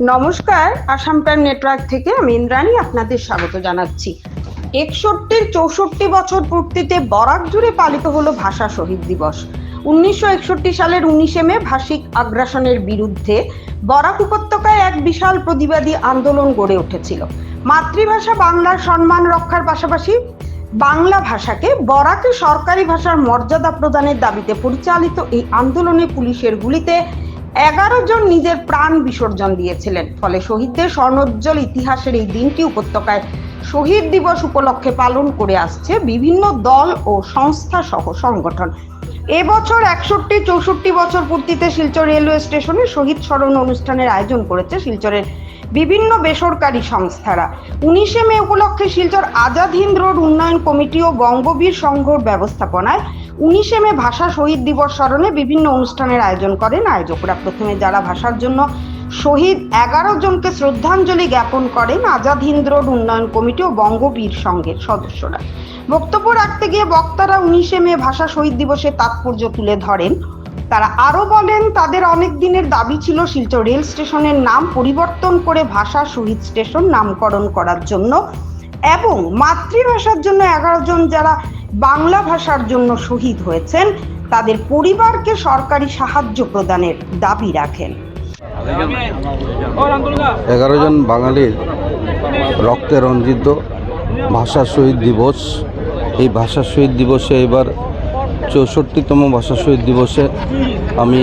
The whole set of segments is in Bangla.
নমস্কার, আসাম প্রাইম নেটওয়ার্ক থেকে আমি ইন্দ্রাণী আপনাদের স্বাগত জানাচ্ছি। একষট্টির চৌষট্টি বছর পূর্তিতে বরাক জুড়ে পালিত হলো ভাষা শহীদ দিবস। উনিশশো একষট্টি সালের উনিশে মে ভাষিক আগ্রাসনের বিরুদ্ধে বরাক উপত্যকায় এক বিশাল প্রতিবাদী আন্দোলন গড়ে উঠেছিল। মাতৃভাষা বাংলার সম্মান রক্ষার পাশাপাশি বাংলা ভাষাকে বরাকে সরকারি ভাষার মর্যাদা প্রদানের দাবিতে পরিচালিত এই আন্দোলনে পুলিশের গুলিতে এগারো জন নিজের প্রাণ বিসর্জন দিয়েছিলেন। ফলে শহীদদের স্বর্ণোজ্জ্বল ইতিহাসের এই দিনটি উপত্যকায় শহীদ দিবস উপলক্ষে পালন করে আসছে বিভিন্ন দল ও সংস্থা সহ সংগঠন। এবছর একষট্টি, চৌষট্টি বছর পূর্তিতে শিলচর রেলওয়ে স্টেশনে শহীদ স্মরণ অনুষ্ঠানের আয়োজন করেছে শিলচরের বিভিন্ন বেসরকারি সংস্থারা। উনিশে মে উপলক্ষে শিলচর আজাদ হিন্দ রোড উন্নয়ন কমিটি ও বঙ্গবীর সংঘর ব্যবস্থাপনায় উনিশে মে ভাষা শহীদ দিবস স্মরণে বিভিন্ন অনুষ্ঠানের আয়োজন করেন আয়োজকরা। প্রথমে যারা ভাষার জন্য শহীদ এগারো জনকে শ্রদ্ধাঞ্জলি জ্ঞাপন করেন আজাদ হিন্দ রোড উন্নয়ন কমিটি ও বঙ্গবীর সংঘের সদস্যরা। বক্তব্য রাখতে গিয়ে বক্তারা উনিশে মে ভাষা শহীদ দিবসের তাৎপর্য তুলে ধরেন। তারা আরও বলেন, তাদের অনেক দিনের দাবি ছিল শিলচর রেল স্টেশনের নাম পরিবর্তন করে ভাষা শহীদ স্টেশন নামকরণ করার জন্য এবং মাতৃভাষার জন্য এগারো জন যারা বাংলা ভাষার জন্য শহীদ হয়েছেন, তাদের পরিবারকে সরকারি সাহায্য প্রদানের দাবি রাখেন। এগারো জন বাঙালির রক্তে রঞ্জিত ভাষা শহীদ দিবস। এই ভাষা শহীদ দিবসে এবার চৌষট্টিতম ভাষা শহীদ দিবসে আমি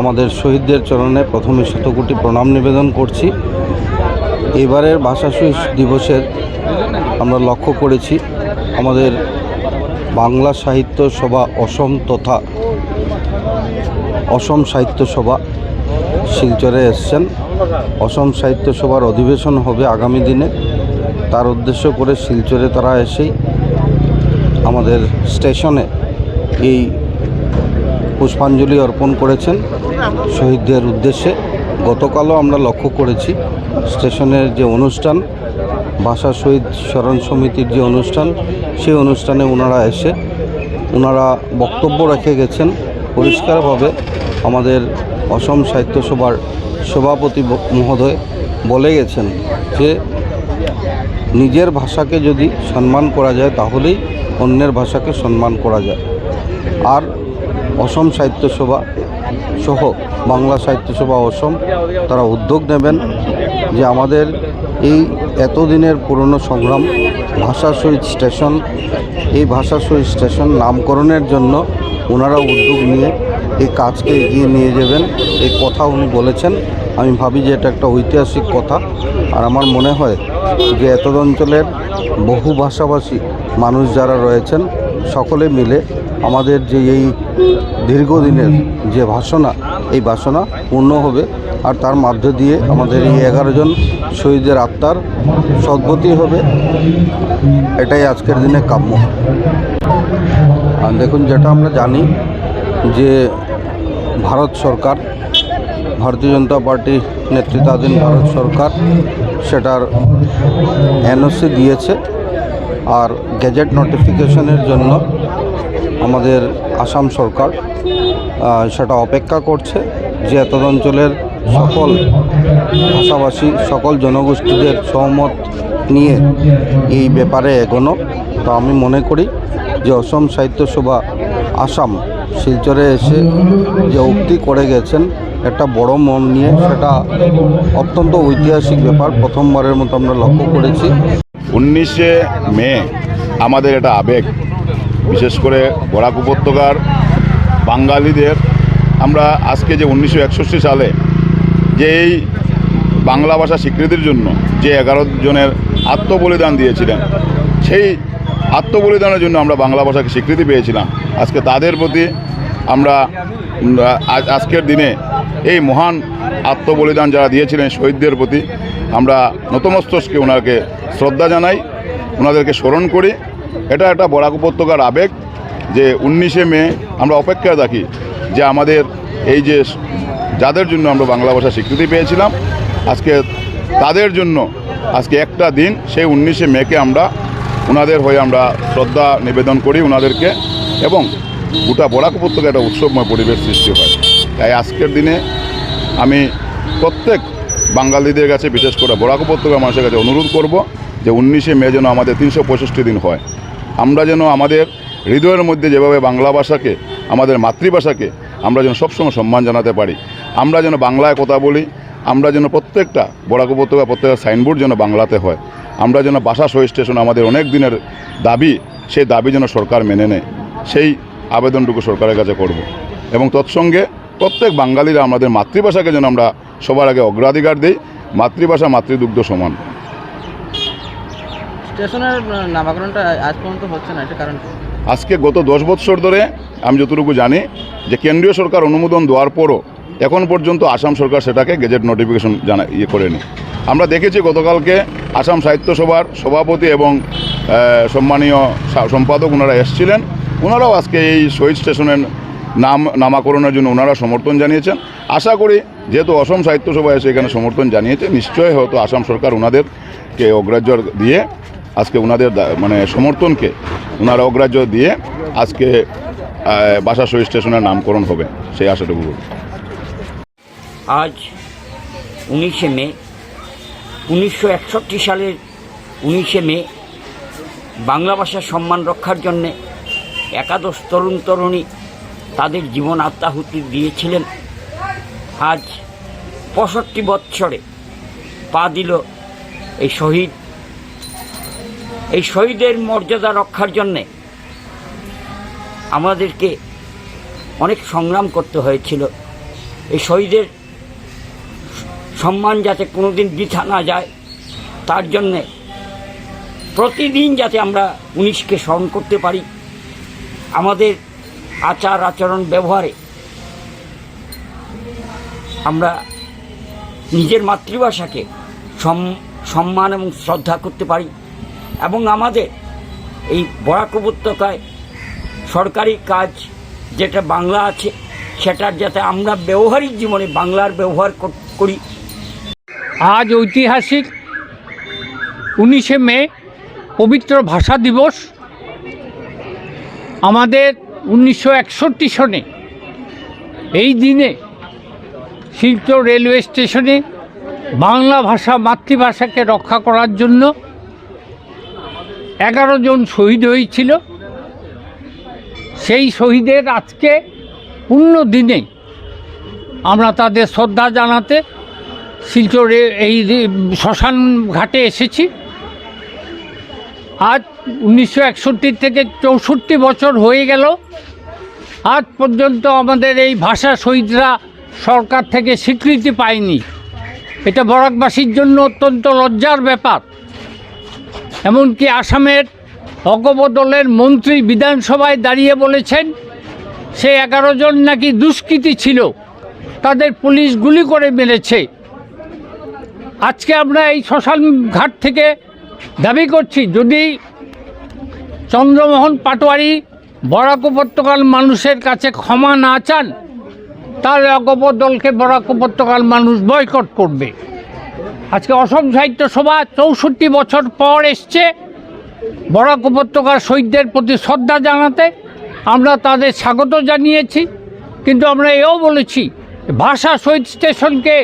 আমাদের শহীদদের চরণে প্রথমে শতকোটি প্রণাম নিবেদন করছি। এবারের ভাষা শহীদ দিবসের আমরা লক্ষ্য করেছি। আমাদের বাংলা সাহিত্য সভা অসম তথা অসম সাহিত্য সভা শিলচরে এসছেন। অসম সাহিত্য সভার অধিবেশন হবে আগামী দিনে। তার উদ্দেশ্য করে শিলচরে তারা এসেই আমাদের স্টেশনে এই পুষ্পাঞ্জলি অর্পণ করেছেন। শহীদদের উদ্দেশ্যে গতকালও আমরা লক্ষ্য করেছি স্টেশনের যে অনুষ্ঠান ভাষা শহীদ স্মরণ সমিতির যে অনুষ্ঠান, সেই অনুষ্ঠানে ওনারা এসে, ওনারা বক্তব্য রেখে গেছেন পরিষ্কারভাবে আমাদের অসম সাহিত্য সভার সভাপতি মহোদয় বলে গেছেন যে, নিজের ভাষাকে যদি সম্মান করা যায় তাহলেই অন্যের ভাষাকে সম্মান করা যায়। আর অসম সাহিত্য সভা সহ বাংলা সাহিত্য সভা অসম, তারা উদ্যোগ নেবেন যে আমাদের এই এতদিনের পুরনো সংগ্রাম ভাষা শহীদ স্টেশন, এই ভাষা শহীদ স্টেশন নামকরণের জন্য ওনারা উদ্যোগ নিয়ে এই কাজকে এগিয়ে নিয়ে যাবেন। এই কথা উনি বলেছেন। আমি ভাবি যে এটা একটা ঐতিহাসিক কথা। আর আমার মনে হয় যে এত অঞ্চলের বহু ভাষাভাষী মানুষ যারা রয়েছেন, সকলে মিলে আমাদের যে এই দীর্ঘদিনের যে বাসনা এই বাসনা পূর্ণ হবে আর তার মধ্য দিয়ে আমাদের এই এগারো জন শহীদের আত্মার সদ্গতি হবে। এটাই আজকের দিনে কাম্য। আর দেখুন, যেটা আমরা জানি যে ভারত সরকার, ভারতীয় জনতা পার্টি নেতৃত্বাধীন ভারত সরকার সেটার এনওসি দিয়েছে আর গেজেট নোটিফিকেশনের জন্য আমাদের আসাম সরকার সেটা অপেক্ষা করছে যে এত অঞ্চলের সকল ভাষাভাষী, সকল জনগোষ্ঠীদের সহমত নিয়ে এই ব্যাপারে এগোনো। তো আমি মনে করি যে অসম সাহিত্য সভা আসাম শিলচরে এসে যে উক্তি করে গেছেন, একটা বড় মন নিয়ে, সেটা অত্যন্ত ঐতিহাসিক ব্যাপার। প্রথমবারের মতো আমরা লক্ষ্য করেছি। উনিশে মে আমাদের এটা আবেগ, বিশেষ করে বরাক উপত্যকার বাঙালিদের আমরা আজকে যে উনিশশো একষট্টি সালে যে এই বাংলা ভাষা স্বীকৃতির জন্য যে এগারো জনের আত্মবলিদান দিয়েছিলেন, সেই আত্মবলিদানের জন্য আমরা বাংলা ভাষাকে স্বীকৃতি পেয়েছিলাম। আজকে তাদের প্রতি আমরা আজ- আজকের দিনে এই মহান আত্মবলিদান যারা দিয়েছিলেন শহীদদের প্রতি আমরা নতমস্তকে ওনাকে শ্রদ্ধা জানাই, ওনাদেরকে স্মরণ করি। এটা একটা বরাক উপত্যকার আবেগ যে উনিশে মে আমরা অপেক্ষায় থাকি যে আমাদের এই যে যাদের জন্য আমরা বাংলা ভাষা স্বীকৃতি পেয়েছিলাম, আজকে তাদের জন্য আজকে একটা দিন, সেই উনিশে মেকে আমরা ওনাদের হয়ে আমরা শ্রদ্ধা নিবেদন করি ওনাদেরকে এবং গোটা বরাক উপত্যকা একটা উৎসবময় পরিবেশ সৃষ্টি হয়। তাই আজকের দিনে আমি প্রত্যেক বাঙালিদের কাছে, বিশেষ করে বরাক উপত্যকার মানুষের কাছে অনুরোধ করব যে উনিশে মে যেন আমাদের তিনশো পঁয়ষট্টি দিন হয়। আমরা যেন আমাদের হৃদয়ের মধ্যে যেভাবে বাংলা ভাষাকে, আমাদের মাতৃভাষাকে আমরা যেন সবসময় সম্মান জানাতে পারি, আমরা যেন বাংলায় কথা বলি, আমরা যেন প্রত্যেকটা বরাক উপত্যকা প্রত্যেকটা সাইনবোর্ড যেন বাংলাতে হয়, আমরা যেন ভাষা সহ স্টেশন আমাদের অনেক দিনের দাবি, সেই দাবি যেন সরকার মেনে নেয়, সেই আবেদনটুকু সরকারের কাছে করব এবং তৎসঙ্গে প্রত্যেক বাঙালিরা আমাদের মাতৃভাষাকে যেন আমরা সবার আগে অগ্রাধিকার দিই, মাতৃভাষা, মাতৃদুগ্ধ সমান স্টেশনের নামাকরণটা আজ পর্যন্ত হচ্ছে না এটা কারণ? আজকে গত দশ বছর ধরে আমি যতটুকু জানি যে কেন্দ্রীয় সরকার অনুমোদন দেওয়ার পরও এখন পর্যন্ত আসাম সরকার সেটাকে গেজেট নোটিফিকেশন জানা ইয়ে করেনি। আমরা দেখেছি গতকালকে আসাম সাহিত্য সভার সভাপতি এবং সম্মানীয় সম্পাদক ওনারা এসেছিলেন। ওনারাও আজকে এই শহীদ স্টেশনের নাম নামাকরণের জন্য ওনারা সমর্থন জানিয়েছেন। আশা করি যেহেতু অসম সাহিত্য সভা এসে এখানে সমর্থন জানিয়েছে, নিশ্চয়ই হয়তো আসাম সরকার ওনাদেরকে অগ্রাহ্য দিয়ে আজকে ওনাদের মানে সমর্থনকে ওনারা অগ্রাহ্য দিয়ে আজকে আহ, বাসা শহীদ স্টেশনের নামকরণ হবে সেই আশাটুকু। আজ উনিশে মে উনিশশো একষট্টি সালের উনিশে মে বাংলা ভাষার সম্মান রক্ষার জন্যে একাদশ তরুণ তরুণী তাদের জীবন আত্মাহুতি দিয়েছিলেন আজ পঁয়ষট্টি বৎসরে পা দিল এই শহীদ এই শহীদের মর্যাদা রক্ষার জন্যে আমাদেরকে অনেক সংগ্রাম করতে হয়েছিল। এই শহীদের সম্মান যাতে কোনোদিন বৃথা না যায়, তার জন্যে প্রতিদিন যাতে আমরা উনিশকে স্মরণ করতে পারি। আমাদের আচার আচরণ ব্যবহারে আমরা নিজের মাতৃভাষাকে সম- সম্মান এবং শ্রদ্ধা করতে পারি। এবং আমাদের এই বরাক উপত্যকায় সরকারি কাজ যেটা বাংলা আছে, সেটার যাতে আমরা ব্যবহারিক জীবনে বাংলার ব্যবহার করি। আজ ঐতিহাসিক উনিশে মে, পবিত্র ভাষা দিবস। আমাদের উনিশশো একষট্টি সনে এই দিনে শিলচর রেলওয়ে স্টেশনে বাংলা ভাষা মাতৃভাষাকে রক্ষা করার জন্য এগারো জন শহীদ হয়েছিল। সেই শহীদের আজকে পূর্ণ দিনে আমরা তাদের শ্রদ্ধা জানাতে শিলচরে এই শ্মশান ঘাটে এসেছি। আজ উনিশশো একষট্টি থেকে চৌষট্টি বছর হয়ে গেল। আজ পর্যন্ত আমাদের এই ভাষা শহীদরা সরকার থেকে স্বীকৃতি পায়নি। এটা বরাকবাসীর জন্য অত্যন্ত লজ্জার ব্যাপার। এমনকি আসামের অগপ দলের মন্ত্রী বিধানসভায় দাঁড়িয়ে বলেছেন, সে এগারো জন নাকি দুষ্কৃতী ছিল, তাদের পুলিশ গুলি করে মেরেছে। আজকে আমরা এই শ্মশান ঘাট থেকে দাবি করছি, যদি চন্দ্রমোহন পাটোয়ারি বরাক উপত্যকার মানুষের কাছে ক্ষমা না চান, তাহলে অগপ দলকে বরাক উপত্যকার মানুষ বয়কট করবে। আজকে অসম সাহিত্য সভা চৌষট্টি বছর পর এসছে। বরাক উপত্যকার শহীদদের প্রতি শ্রদ্ধা জানাতে আমরা তাদের স্বাগত জানিয়েছি। কিন্তু আমরা এও বলেছি, ভাষা শহীদ স্টেশনকে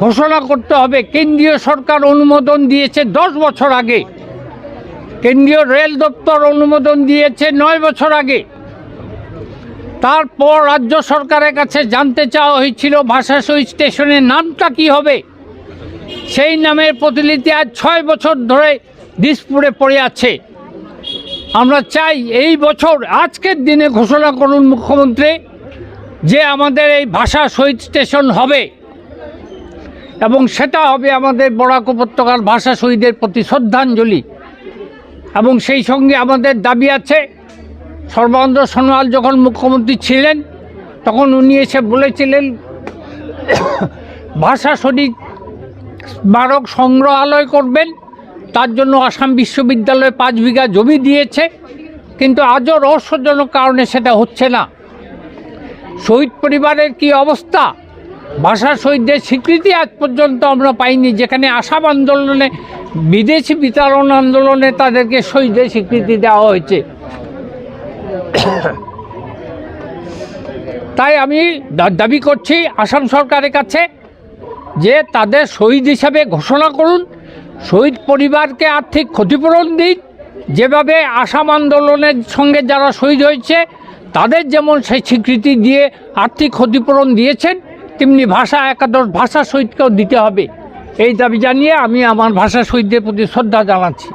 ঘোষণা করতে হবে। কেন্দ্রীয় সরকার অনুমোদন দিয়েছে দশ বছর আগে। কেন্দ্রীয় রেল দপ্তর অনুমোদন দিয়েছে নয় বছর আগে। তারপর রাজ্য সরকারের কাছে জানতে চাওয়া হয়েছিল, ভাষা শহীদ স্টেশনের নামটা কি হবে? সেই নামের প্রতিলিপি আজ ছয় বছর ধরে দিসপুরে পড়ে আছে। আমরা চাই এই বছর, আজকের দিনে ঘোষণা করুন মুখ্যমন্ত্রী, যে আমাদের এই ভাষা শহীদ স্টেশন হবে এবং সেটা হবে আমাদের বরাক উপত্যকার ভাষা শহীদের প্রতি শ্রদ্ধাঞ্জলি। এবং সেই সঙ্গে আমাদের দাবি আছে, সর্বানন্দ সোনোয়াল যখন মুখ্যমন্ত্রী ছিলেন, তখন উনি এসে বলেছিলেন, ভাষা শহীদ স্মারক সংগ্রহালয় করবেন। তার জন্য আসাম বিশ্ববিদ্যালয়ে পাঁচ বিঘা জমি দিয়েছে। কিন্তু আজও রহস্যজনক কারণে সেটা হচ্ছে না। শহীদ পরিবারের কি অবস্থা? ভাষা শহীদদের স্বীকৃতি আজ পর্যন্ত আমরা পাইনি। যেখানে আসাম আন্দোলনে, বিদেশি বিতরণ আন্দোলনে তাদেরকে শহীদের স্বীকৃতি দেওয়া হয়েছে। তাই আমি দাবি করছি আসাম সরকারের কাছে যে তাদের শহীদ হিসাবে ঘোষণা করুন, শহীদ পরিবারকে আর্থিক ক্ষতিপূরণ দিন। যেভাবে আসাম আন্দোলনের সঙ্গে যারা শহীদ হয়েছে, তাদের যেমন সেই স্বীকৃতি দিয়ে আর্থিক ক্ষতিপূরণ দিয়েছেন, তেমনি ভাষা একাদশ ভাষা শহীদকেও দিতে হবে। এই দাবি জানিয়ে আমি আমার ভাষা শহীদদের প্রতি শ্রদ্ধা জানাচ্ছি।